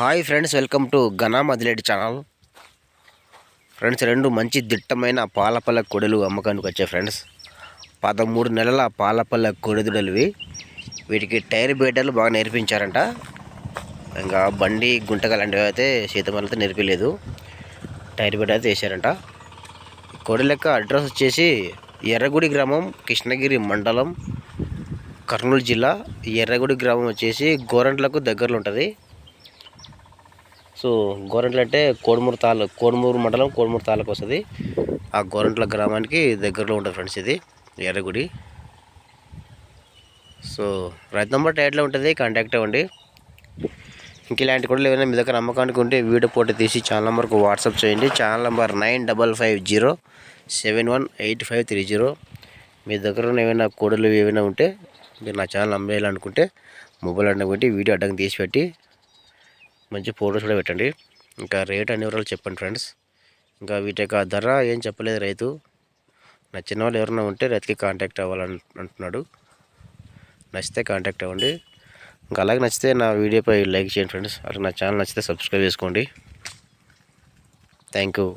Hi friends welcome to Ghana Madileti channel. Friends రెండు మంచి దిట్టమైన పాలపల్ల కొడలు అమ్మకానికి వచ్చాయి ఫ్రెండ్స్. పదమూడు నెలల పాలపల్ల కొడెదుడలివి. వీటికి టైర్ బేటలు బాగా నేర్పించారంట. ఇంకా బండి గుంటక లాంటివి అయితే సీతమల్లతో నేర్పలేదు. టైర్ బేట అయితే వేసారంట కొడి లెక్క అడ్రస్ వచ్చేసి ఎర్రగుడి గ్రామం కృష్ణగిరి మండలం కర్నూలు జిల్లా. ఎర్రగుడి గ్రామం వచ్చేసి గోరంట్లకు దగ్గరలో ఉంటుంది. సో గోరంట్ల అంటే కోడుమూరు తాలూకు కోడుమూరు మండలం కోడుమూరు తాలూకు వస్తుంది. ఆ గోరంట్ల గ్రామానికి దగ్గరలో ఉంటుంది ఫ్రెండ్స్ ఇది ఎర్రగుడి. సో రైతు నంబర్ టైట్లో ఉంటుంది కాంటాక్ట్ అవ్వండి. ఇంక ఇలాంటి కూడా ఏమైనా మీ దగ్గర అమ్మకానికి ఉంటే వీడియో ఫోటో తీసి ఛానల్ నెంబర్కు వాట్సాప్ చేయండి. Channel number nine double five zero seven one eight five three zero. మీ దగ్గర ఉన్న ఏమైనా కోడలు ఏమైనా ఉంటే మీరు నా ఛానల్ అమ్మేయాలనుకుంటే మొబైల్ అడ్డం పెట్టి వీడియో అడ్డం తీసి పెట్టి మంచి ఫోటోస్ కూడా పెట్టండి. ఇంకా రేట్ అన్ని వివరాలు చెప్పండి ఫ్రెండ్స్. ఇంకా వీటి యొక్క ధర ఏం చెప్పలేదు రైతు. నచ్చిన వాళ్ళు ఎవరైనా ఉంటే రైతుకి కాంటాక్ట్ అవ్వాలని అంటున్నాడు. నచ్చితే కాంటాక్ట్ అవ్వండి. ఇంకా అలాగే నచ్చితే నా వీడియోపై లైక్ చేయండి ఫ్రెండ్స్. అలాగే నా ఛానల్ నచ్చితే సబ్స్క్రైబ్ చేసుకోండి. Thank you.